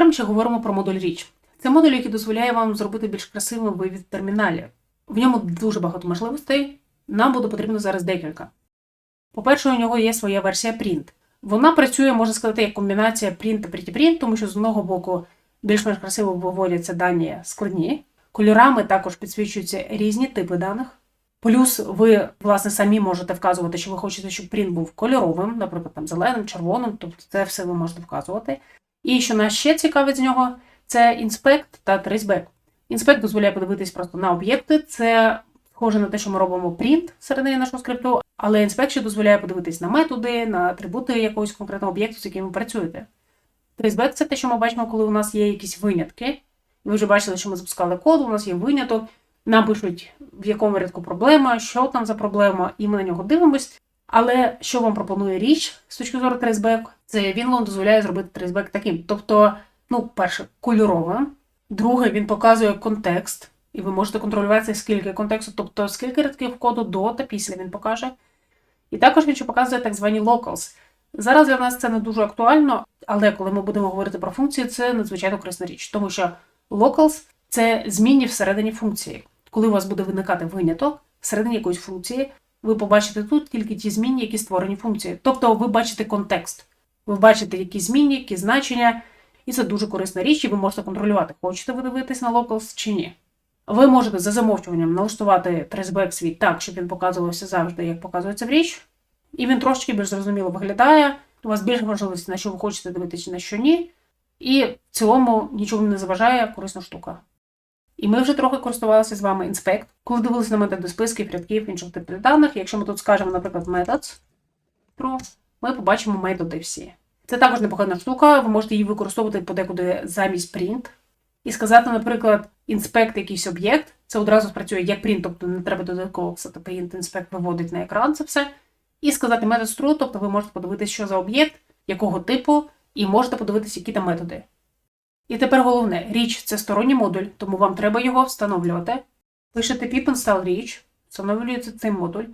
Тепер ще говоримо про модуль річ. Це модуль, який дозволяє вам зробити більш красивий вивід терміналі. В ньому дуже багато можливостей. Нам буде потрібно зараз декілька. По-перше, у нього є своя версія print. Вона працює, можна сказати, як комбінація print та pretty-print, тому що з одного боку більш-менш красиво виводяться дані складні. Кольорами також підсвічуються різні типи даних. Плюс ви, власне, самі можете вказувати, що ви хочете, щоб принт був кольоровим, наприклад, там зеленим, червоним, тобто це все ви можете вказувати. І що нас ще цікавить з нього, це інспект та traceback. Інспект дозволяє подивитись просто на об'єкти. Це схоже на те, що ми робимо принт всередині нашого скрипту, але інспект ще дозволяє подивитись на методи, на атрибути якогось конкретного об'єкту, з яким ви працюєте. Traceback – це те, що ми бачимо, коли у нас є якісь винятки. Ви вже бачили, що ми запускали код, у нас є виняток. Нам пишуть, в якому рядку проблема, що там за проблема, і ми на нього дивимось. Але що вам пропонує річ з точки зору traceback, це він вам дозволяє зробити traceback таким. Тобто, ну, перше, кольоровим. Друге, він показує контекст, і ви можете контролювати, скільки контексту, тобто скільки рядків коду до та після він покаже. І також він ще показує так звані locals. Зараз для нас це не дуже актуально, але коли ми будемо говорити про функції, це надзвичайно корисна річ, тому що locals – це змінні всередині функції. Коли у вас буде виникати виняток всередині якоїсь функції, ви побачите тут тільки ті змінні, які створені функції. Тобто ви бачите контекст, ви бачите, які змінні, які значення, і це дуже корисна річ, і ви можете контролювати, хочете ви дивитись на locals чи ні. Ви можете за замовчуванням налаштувати traceback свій так, щоб він показувався завжди, як показується в річ, і він трошки більш зрозуміло виглядає. У вас більше можливостей, на що ви хочете дивитися, на що ні. І в цілому нічого не заважає, корисна штука. І ми вже трохи користувалися з вами інспект, коли дивилися на методи списків, рядків, інших типів даних. Якщо ми тут скажемо, наприклад, methods, про, ми побачимо методи всі. Це також непогана штука, ви можете її використовувати подекуди замість print. І сказати, наприклад, інспект якийсь об'єкт, це одразу спрацює як print, тобто не треба додатково писати print, інспект виводить на екран це все. І сказати метод true, тобто ви можете подивитися, що за об'єкт, якого типу, і можете подивитися, які там методи. І тепер головне, річ це сторонній модуль, тому вам треба його встановлювати. Пишете pip install річ, встановлюється цей модуль.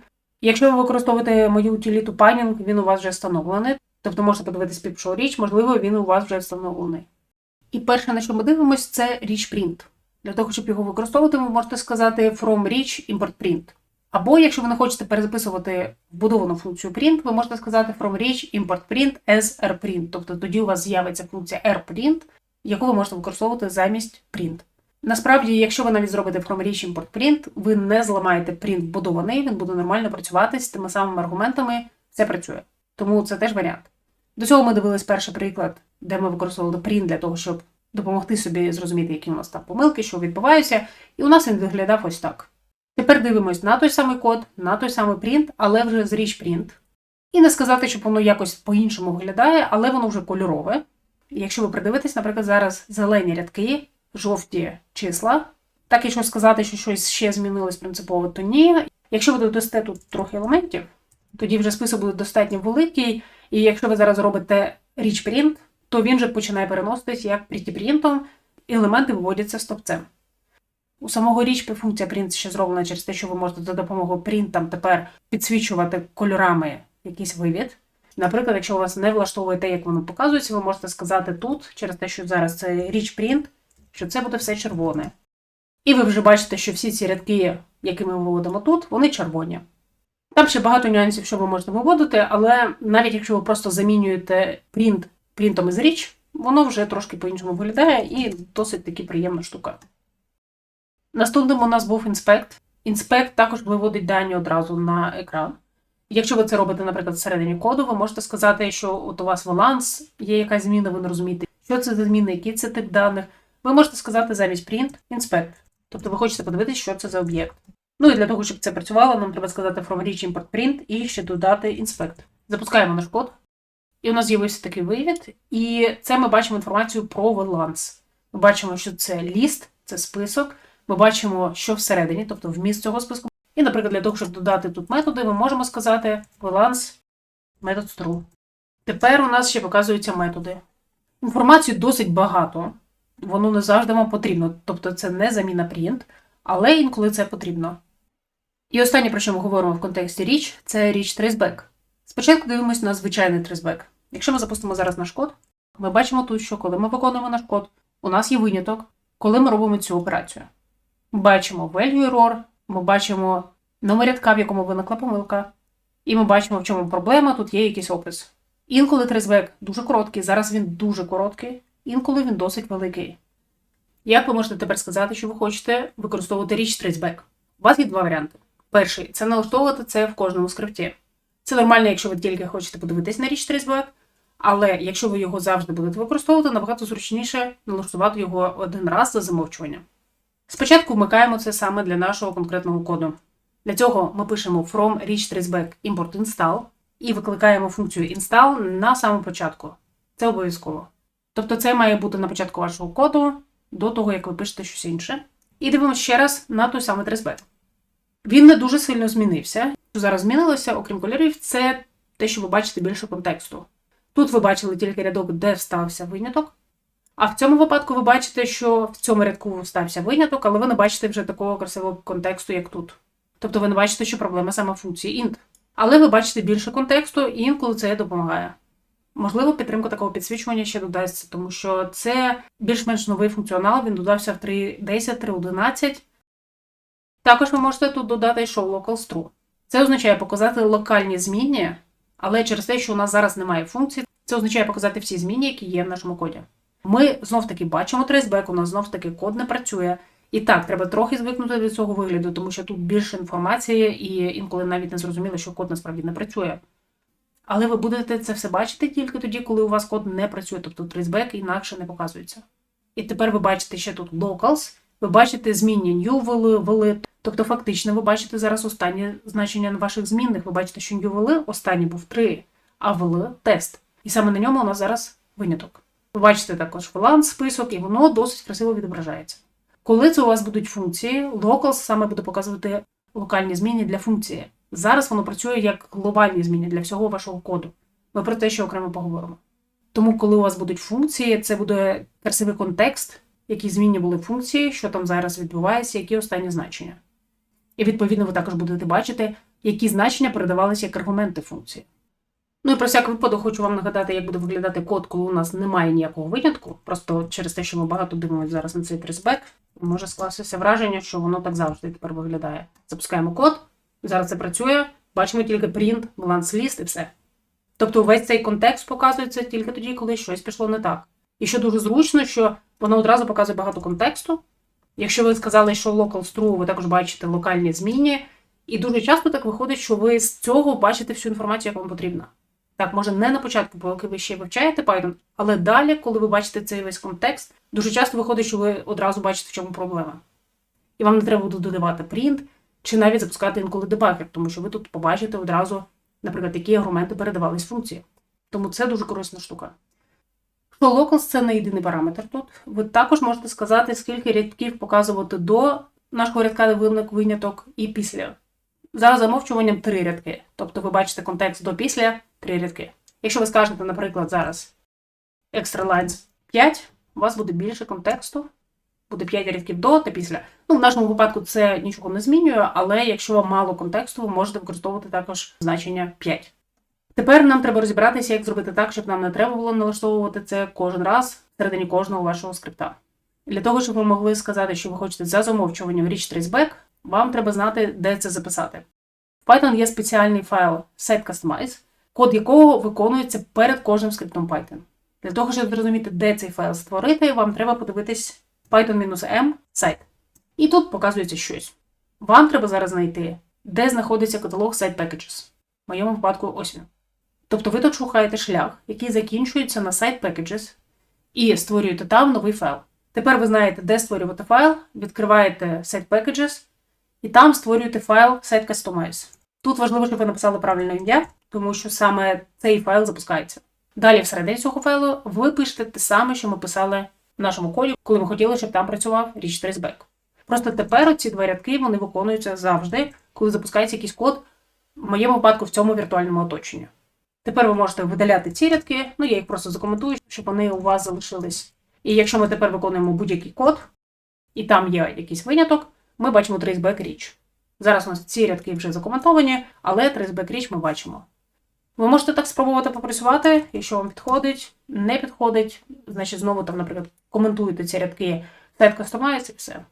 Якщо ви використовуєте мою утиліту Panning, він у вас вже встановлений. Тобто можете подивитись show річ, можливо, він у вас вже встановлений. І перше, на що ми дивимося, це річ print. Для того, щоб його використовувати, ви можете сказати from reach import print. Або, якщо ви не хочете перезаписувати вбудовану функцію print, ви можете сказати from reach import print as rprint. Тобто тоді у вас з'явиться функція rprint, яку ви можете використовувати замість print. Насправді, якщо ви навіть зробите from reach import print, ви не зламаєте print вбудований, він буде нормально працювати з тими самими аргументами, все працює. Тому це теж варіант. До цього ми дивились перший приклад, де ми використовували print для того, щоб допомогти собі зрозуміти, які у нас там помилки, що відбуваються, і у нас він виглядав ось так. Тепер дивимось на той самий код, на той самий print, але вже з rich print. І не сказати, щоб воно якось по-іншому виглядає, але воно вже кольорове. Якщо ви придивитесь, наприклад, зараз зелені рядки, жовті числа, так якщо сказати, що щось ще змінилось принципово, то ні. Якщо ви додасте тут трохи елементів, тоді вже список буде достатньо великий, і якщо ви зараз робите rich print, то він вже починає переноситись як pretty-принтом, і елементи виводяться стопцем. У самого річ функція print ще зроблена через те, що ви можете за допомогою print тепер підсвічувати кольорами якийсь вивід. Наприклад, якщо у вас не влаштовує те, як воно показується, ви можете сказати тут, через те, що зараз це річ print, що це буде все червоне. І ви вже бачите, що всі ці рядки, які ми виводимо тут, вони червоні. Там ще багато нюансів, що ви можете виводити, але навіть якщо ви просто замінюєте print принтом із річ, воно вже трошки по-іншому виглядає і досить таки приємна штука. Наступним у нас був інспект. Інспект також виводить дані одразу на екран. Якщо ви це робите, наприклад, всередині коду, ви можете сказати, що от у вас баланс, є якась зміна, ви не розумієте, що це за зміна, який це тип даних. Ви можете сказати замість print inspect. Тобто ви хочете подивитися, що це за об'єкт. Ну і для того, щоб це працювало, нам треба сказати from reach import print і ще додати inspect. Запускаємо наш код. І у нас з'явився такий вивід, і це ми бачимо інформацію про баланс. Ми бачимо, що це ліст, це список. Ми бачимо, що всередині, тобто вміст цього списку. І, наприклад, для того, щоб додати тут методи, ми можемо сказати баланс метод true. Тепер у нас ще показуються методи. Інформації досить багато, воно не завжди вам потрібно. Тобто це не заміна print, але інколи це потрібно. І останнє, про що ми говоримо в контексті річ, це річ traceback. Спочатку дивимося на звичайний traceback. Якщо ми запустимо зараз наш код, Ми бачимо тут, що коли ми виконуємо наш код, у нас є виняток, коли ми робимо цю операцію. Бачимо value error, ми бачимо номер рядка, в якому виникла помилка, і ми бачимо, в чому проблема, тут є якийсь опис. Інколи трейсбек дуже короткий, зараз він дуже короткий, інколи він досить великий. Як ви можете тепер сказати, що ви хочете використовувати річ трейсбек? У вас є два варіанти. Перший це налаштовувати це в кожному скрипті. Це нормально, якщо ви тільки хочете подивитись на річ трейсбек, але якщо ви його завжди будете використовувати, набагато зручніше налаштувати його один раз за замовчуванням. Спочатку вмикаємо це саме для нашого конкретного коду. Для цього ми пишемо from reach traceback import install і викликаємо функцію install на самому початку. Це обов'язково. Тобто це має бути на початку вашого коду до того, як ви пишете щось інше. І дивимося ще раз на той самий traceback. Він не дуже сильно змінився. Що зараз змінилося, окрім кольорів, це те, що ви бачите більше контексту. Тут ви бачили тільки рядок, де встався виняток. А в цьому випадку ви бачите, що в цьому рядку стався виняток, але ви не бачите вже такого красивого контексту, як тут. Тобто ви не бачите, що проблема саме функції int. Але ви бачите більше контексту, і інколи це допомагає. Можливо, підтримка такого підсвічування ще додасться, тому що це більш-менш новий функціонал, він додався в 3.10, 3.11. Також ви можете тут додати show locals true. Це означає показати локальні зміни, але через те, що у нас зараз немає функцій, це означає показати всі зміни, які є в нашому коді. Ми знов таки бачимо трейсбек, у нас знов таки код не працює. І так, треба трохи звикнути до цього вигляду, тому що тут більше інформації, і інколи навіть не зрозуміло, що код насправді не працює. Але ви будете це все бачити тільки тоді, коли у вас код не працює, тобто трейсбек інакше не показується. І тепер ви бачите ще тут locals, ви бачите змінні new ввели, ввели. Тобто, фактично, ви бачите зараз останнє значення ваших змінних. Ви бачите, що new ввели, останній був 3, а ввели тест. І саме на ньому у нас зараз виняток. Ви бачите також баланс, список, і воно досить красиво відображається. Коли це у вас будуть функції, locals саме буде показувати локальні зміни для функції. Зараз воно працює як глобальні зміни для всього вашого коду. Ми про те, що окремо поговоримо. Тому, коли у вас будуть функції, це буде красивий контекст, які змінні були функції, що там зараз відбувається, які останні значення. І відповідно ви також будете бачити, які значення передавалися як аргументи функції. Ну і про всяк випадок хочу вам нагадати, як буде виглядати код, коли у нас немає ніякого винятку. Просто через те, що ми багато дивимося зараз на цей трейсбек, може скластися враження, що воно так завжди тепер виглядає. Запускаємо код, зараз це працює, бачимо тільки print, баланс ліст і все. Тобто весь цей контекст показується тільки тоді, коли щось пішло не так. І що дуже зручно, що воно одразу показує багато контексту. Якщо ви сказали, що local true, ви також бачите локальні зміни. І дуже часто так виходить, що ви з цього бачите всю інформацію, яка вам потрібна. Так, може, не на початку, поки ви ще вивчаєте Python, але далі, коли ви бачите цей весь контекст, дуже часто виходить, що ви одразу бачите, в чому проблема. І вам не треба буде додавати print, чи навіть запускати інколи дебагер, тому що ви тут побачите одразу, наприклад, які аргументи передавались функції. Тому це дуже корисна штука. Що locals – це не єдиний параметр тут. Ви також можете сказати, скільки рядків показувати до нашого рядка, виник виняток, і після. За замовчуванням три рядки. Тобто ви бачите контекст до після три рядки. Якщо ви скажете, наприклад, зараз extra lines 5, у вас буде більше контексту, буде 5 рядків до та після. Ну, в нашому випадку це нічого не змінює, але якщо вам мало контексту, ви можете використовувати також значення 5. Тепер нам треба розібратися, як зробити так, щоб нам не треба було налаштовувати це кожен раз всередині кожного вашого скрипта. Для того, щоб ви могли сказати, що ви хочете за замовчуванням Rich Traceback, вам треба знати, де це записати. Python є спеціальний файл setCustomize, код якого виконується перед кожним скриптом Python. Для того, щоб зрозуміти, де цей файл створити, вам треба подивитись Python-M сайт. І тут показується щось. Вам треба зараз знайти, де знаходиться каталог Site Packages. В моєму випадку ось він. Тобто ви тут шукаєте шлях, який закінчується на Site Packages, і створюєте там новий файл. Тепер ви знаєте, де створювати файл, відкриваєте Site Packages, і там створюєте файл Site Customize. Тут важливо, щоб ви написали правильне ім'я, тому що саме цей файл запускається. Далі, всередині цього файлу, ви пишете те саме, що ми писали в нашому коді, коли ми хотіли, щоб там працював Rich Traceback. Просто тепер ці два рядки вони виконуються завжди, коли запускається якийсь код, в моєму випадку в цьому віртуальному оточенні. Тепер ви можете видаляти ці рядки, ну я їх просто закоментую, щоб вони у вас залишились. І якщо ми тепер виконуємо будь-який код, і там є якийсь виняток, ми бачимо traceback річ. Зараз у нас ці рядки вже закоментовані, але traceback річ ми бачимо. Ви можете так спробувати попрацювати, якщо вам підходить, не підходить, значить знову там, наприклад, коментуєте ці рядки Set Customize і все.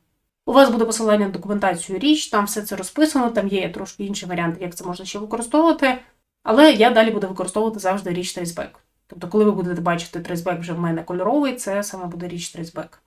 У вас буде посилання на документацію річ, там все це розписано, там є трошки інші варіанти, як це можна ще використовувати. Але я далі буду використовувати завжди річ Traceback. Тобто, коли ви будете бачити трейсбек вже в мене кольоровий, це саме буде річ Traceback.